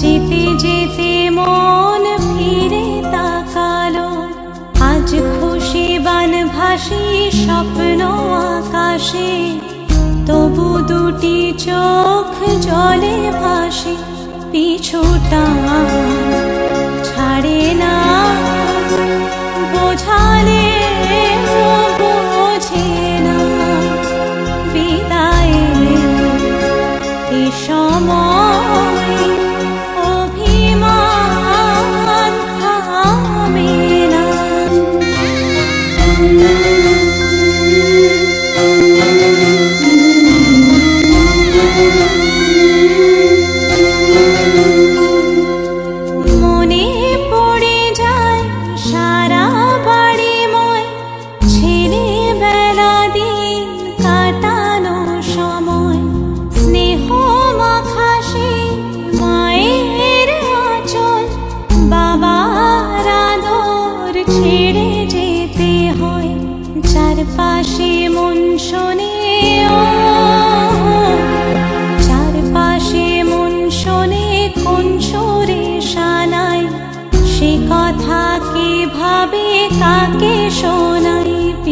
যেতে যেতে মন ফিরে তাকালো। আজ খুশি বান ভাসি স্বপ্ন আকাশে। তবু দুটি চোখ জলে ভাসে, পিছুটা ছাড়ে না। বোঝালে বোঝে না বিদায়ের এ সময় চারপাশে মন শোনে চারপাশে মন শোনে কোন সে কথা কে তাকে কাকে